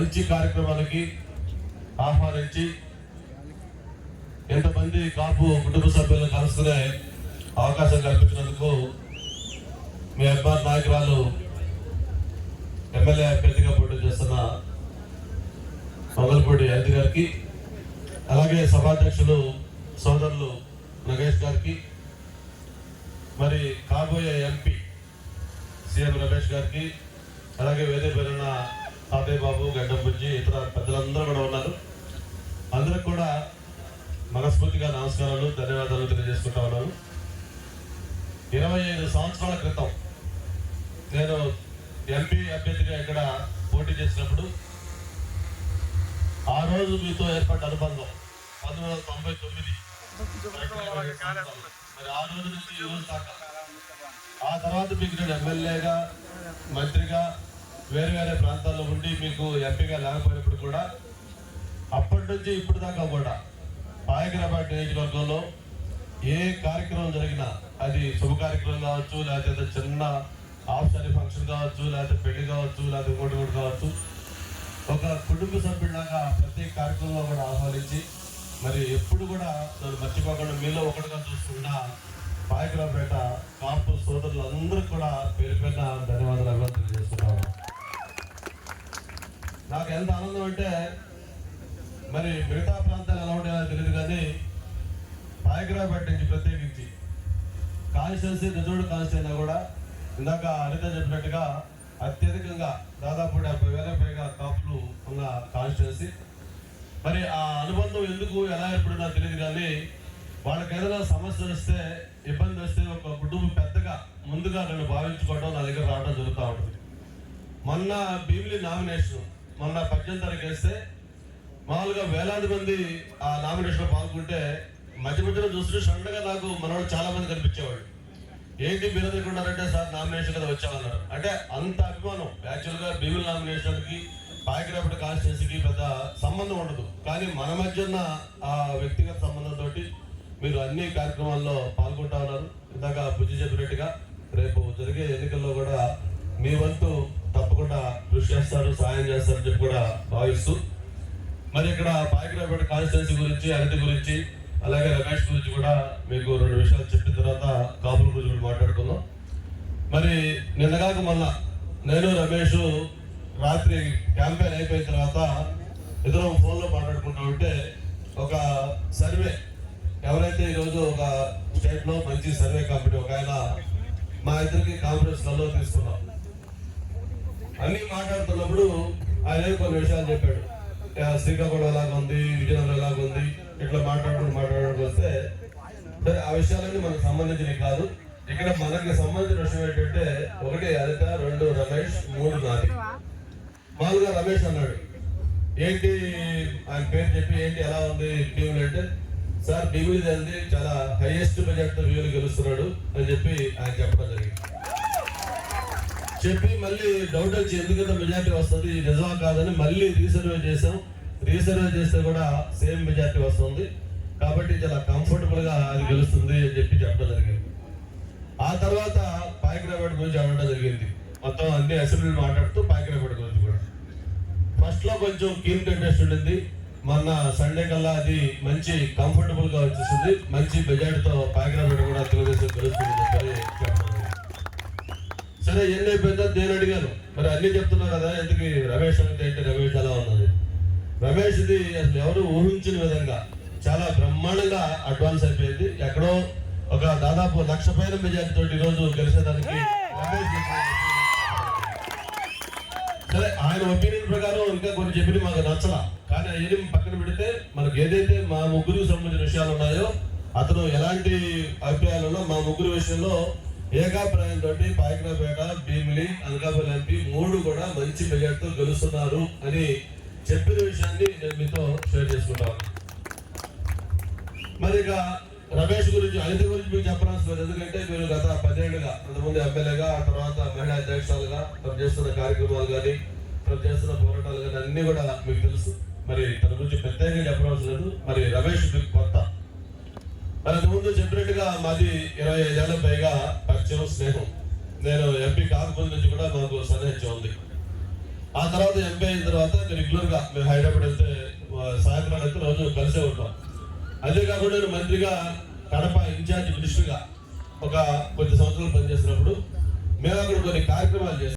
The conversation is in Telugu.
మంచి కార్యక్రమాలకి ఆహ్వానించి ఎంతమంది కాపు కుటుంబ సభ్యులను కలుసుకునే అవకాశం కల్పించినందుకు మీ అభిమాన్ నాయకురాలు ఎమ్మెల్యే అభ్యర్థిగా పోటీ చేస్తున్న మొదలపూడి అదితి గారికి అలాగే సభాధ్యక్షులు సోదరులు నగేష్ గారికి మరి కాబోయే ఎంపీ సీఎం రమేష్ గారికి అలాగే వేదిక పేరున్న తాతయ్య బాబు గడ్డంబుజ్జి ఇతర పెద్దలందరూ కూడా ఉన్నారు. అందరికి కూడా మనస్ఫూర్తిగా నమస్కారాలు ధన్యవాదాలు తెలియజేసుకుంటా ఉన్నాను. ఇరవై ఐదు సంవత్సరాల క్రితం నేను ఎంపీ అభ్యర్థిగా ఇక్కడ పోటీ చేసినప్పుడు ఆ రోజు మీతో ఏర్పడ్డ అనుబంధం పంతొమ్మిది వందల తొంభై తొమ్మిది మరి ఆ రోజు నుంచి ఈ రోజు దాకా. ఆ తర్వాత మీకు నేను ఎమ్మెల్యేగా మంత్రిగా వేరే వేరే ప్రాంతాల్లో ఉండి మీకు ఎంపీగా లేకపోయినప్పుడు కూడా అప్పటి నుంచి ఇప్పుడు దాకా కూడా పాయకరాబాద్ నియోజకవర్గంలో ఏ కార్యక్రమం జరిగినా అది శుభ కార్యక్రమం కావచ్చు లేకపోతే చిన్న ఆఫ్సరీ ఫంక్షన్ కావచ్చు లేకపోతే పెళ్ళి కావచ్చు లేకపోతే ఇంకోటి కూడా కావచ్చు. ఒక కుటుంబ సభ్యులాగా ప్రతి కార్యక్రమంలో కూడా ఆహ్వానించి మరి ఎప్పుడు కూడా నన్ను మర్చిపోకుండా మీలో ఒకటిగా చూసుకున్న పాయకరాపేట కాపు సోదరులు అందరూ కూడా పేరు పేరున నాకు ఎంత ఆనందం అంటే మరి మిగతా ప్రాంతాలు ఎలా ఉంటాయో తెలియదు కానీ పాయకరావుపేట నుంచి ప్రత్యేకించి కాన్స్టిట్యున్సీ రిజర్వ్డ్ కాన్స్టి కూడా ఇందాక అనిత చెప్పినట్టుగా అత్యధికంగా దాదాపు డెబ్బై వేల పైగా కాపులు ఉన్న కాన్స్టిట్యున్సీ మరి ఆ అనుబంధం ఎందుకు ఎలా ఏర్పడిందో తెలియదు కానీ వాళ్ళకి ఏదైనా సమస్య వస్తే ఇబ్బంది వస్తే ఒక కుటుంబం పెద్దగా ముందుగా నన్ను భావించుకోవడం నా దగ్గర రావడం జరుగుతూ ఉంటుంది. మొన్న భీమిలి నామినేషన్ మొన్న పద్దెనిమిది తారీఖు వేస్తే మామూలుగా వేలాది మంది ఆ నామినేషన్ పాల్గొంటే మధ్య మధ్యలో చూస్తుంటే సడన్గా నాకు మనవాడు చాలా మంది కనిపించేవాడు. ఏంటి మీరు దగ్గర సార్ నామినేషన్ కదా వచ్చామన్నారు. అంటే అంత అభిమానం. యాక్చువల్గా భీమిలి నామినేషన్కి పాయకరాపటి కాన్స్టిట్యున్సీకి పెద్ద సంబంధం ఉండదు. కానీ మన మధ్య ఉన్న ఆ వ్యక్తిగత సంబంధంతో మీరు అన్ని కార్యక్రమాల్లో పాల్గొంటా ఉన్నారు. ఇందాక బుజ్జి చెప్పినట్టుగా రేపు జరిగే ఎన్నికల్లో కూడా మీ వంతు తప్పకుండా కృషి చేస్తారు సాయం చేస్తారని చెప్పి కూడా భావిస్తూ. మరి ఇక్కడ పాయకరాపేట కాన్స్టిట్యున్సీ గురించి అరటి గురించి అలాగే రమేష్ గురించి కూడా మీకు రెండు విషయాలు చెప్పిన తర్వాత కాపుల గురించి కూడా మాట్లాడుకుందాం. మరి నిన్నగాక మొన్న నేను రమేష్ రాత్రి క్యాంపెయిన్ అయిపోయిన తర్వాత ఇద్దరం ఫోన్లో మాట్లాడుకుంటా ఉంటే ఒక సర్వే ఎవరైతే ఈరోజు ఒక స్టేట్లో మంచి సర్వే కంపెనీ ఒక ఆయన మా ఇద్దరికి కాన్ఫరెన్స్లో తీసుకున్నాం. అన్ని మాట్లాడుతున్నప్పుడు ఆయన కొన్ని విషయాలు చెప్పాడు. శ్రీకాకుళం ఎలాగ ఉంది? విజయనగరం ఎలాగ ఉంది? ఇట్లా మాట్లాడుకుంటూ మాట్లాడుకుంటూ వస్తే సరే ఆ విషయాలన్నీ మనకు సంబంధించినవి కాదు. ఇక్కడ మనకి సంబంధించిన విషయం ఏంటంటే ఒకటి అనిత రెండు రమేష్ మూడు నాది మామూలుగా రమేష్ అన్నాడు. ఏంటి ఆయన పేరు చెప్పి ఏంటి ఎలా ఉంది టీవీలు అంటే సార్ టీవీ అంది చాలా హైయెస్ట్ బడ్జెట్తో వ్యూలు గెలుస్తున్నాడు అని చెప్పి ఆయన చెప్పడం జరిగింది. చెప్పి మళ్ళీ డౌట్ వచ్చి ఎందుకంటే మెజార్టీ వస్తుంది నిజమా కాదని మళ్ళీ రీసర్వే చేసాం రీసర్వే చేస్తే కూడా సేమ్ మెజార్టీ వస్తుంది. కాబట్టి చాలా కంఫర్టబుల్గా అది గెలుస్తుంది అని చెప్పి చెప్పడం జరిగింది. ఆ తర్వాత పాయకరాబాడ్ గురించి అడగడం జరిగింది. మొత్తం అన్ని అసెంబ్లీ మాట్లాడుతూ పాయకరాబాడ్ గురించి కూడా. ఫస్ట్లో కొంచెం కీన్ కంటెస్ట్ ఉండింది. మొన్న సండే కల్లా అది మంచి కంఫర్టబుల్గా వచ్చేస్తుంది వచ్చేసింది. మంచి మెజార్టీతో పాయకరాబాడ్ కూడా తెలుగుదేశం గెలుస్తుంది. సరే ఎన్ని అయిపోయిందో నేను అడిగాను. మరి అన్ని చెప్తున్నారు కదా ఎందుకు రమేష్ అంటే ఏంటి? రమేష్ ఎలా ఉన్నది రమేష్ ఇది అసలు ఎవరు ఊహించిన విధంగా చాలా బ్రహ్మాండంగా అడ్వాన్స్ అయిపోయింది. ఎక్కడో ఒక దాదాపు లక్ష పైన మెజార్టీ తోటి ఈరోజు గెలిచేదానికి రమేష్ సరే ఆయన ఒపీనియన్ ప్రకారం ఇంకా కొన్ని చెప్పిన మాకు నచ్చల. కానీ అవన్నీ పక్కన పెడితే మనకు ఏదైతే మా ముగ్గురికి సంబంధించిన విషయాలు ఉన్నాయో అతను ఎలాంటి అభిప్రాయాలు ఉన్నా మా ముగ్గురు విషయంలో ఏకాభిప్రాయంతో పాయకరాపేట భీమిలి అనకాపల్లి ఎంపీ మూడు కూడా మంచి మెజార్టీతో గెలుస్తున్నారు అని చెప్పిన విషయాన్ని నేను మీతో షేర్ చేసుకుంటాను. మరి ఇక రమేష్ గురించి అనిత గురించి మీకు చెప్పడానికి ఎందుకంటే మీరు గత పదేళ్ళుగా అంతకుముందు ఎమ్మెల్యేగా ఆ తర్వాత మహిళా అధ్యక్షులుగా తను చేస్తున్న కార్యక్రమాలు కానీ తను చేస్తున్న పోరాటాలు కానీ అన్నీ కూడా మీకు తెలుసు. మరి తన గురించి ప్రత్యేకంగా చెప్పడం లేదు. మరి రమేష్ మీకు కొత్త మరి అంతకుముందు చెప్పినట్టుగా మాది ఇరవై ఐదేళ్ళ పైగా పరిచయం స్నేహం. నేను ఎంపీ కాకపోతే నుంచి కూడా మాకు సన్నిహిత్యం ఉంది. ఆ తర్వాత ఎంపీ అయిన తర్వాత రెగ్యులర్గా మేము హైదరాబాద్ వెళ్తే సాయంత్రం అయితే రోజు కలిసే ఉంటాం. అదే కాకుండా నేను మంత్రిగా కడప ఇన్ఛార్జ్ మినిస్టర్గా ఒక కొద్ది సంవత్సరాలు పనిచేసినప్పుడు మేము అక్కడ కొన్ని కార్యక్రమాలు చేస్తాం.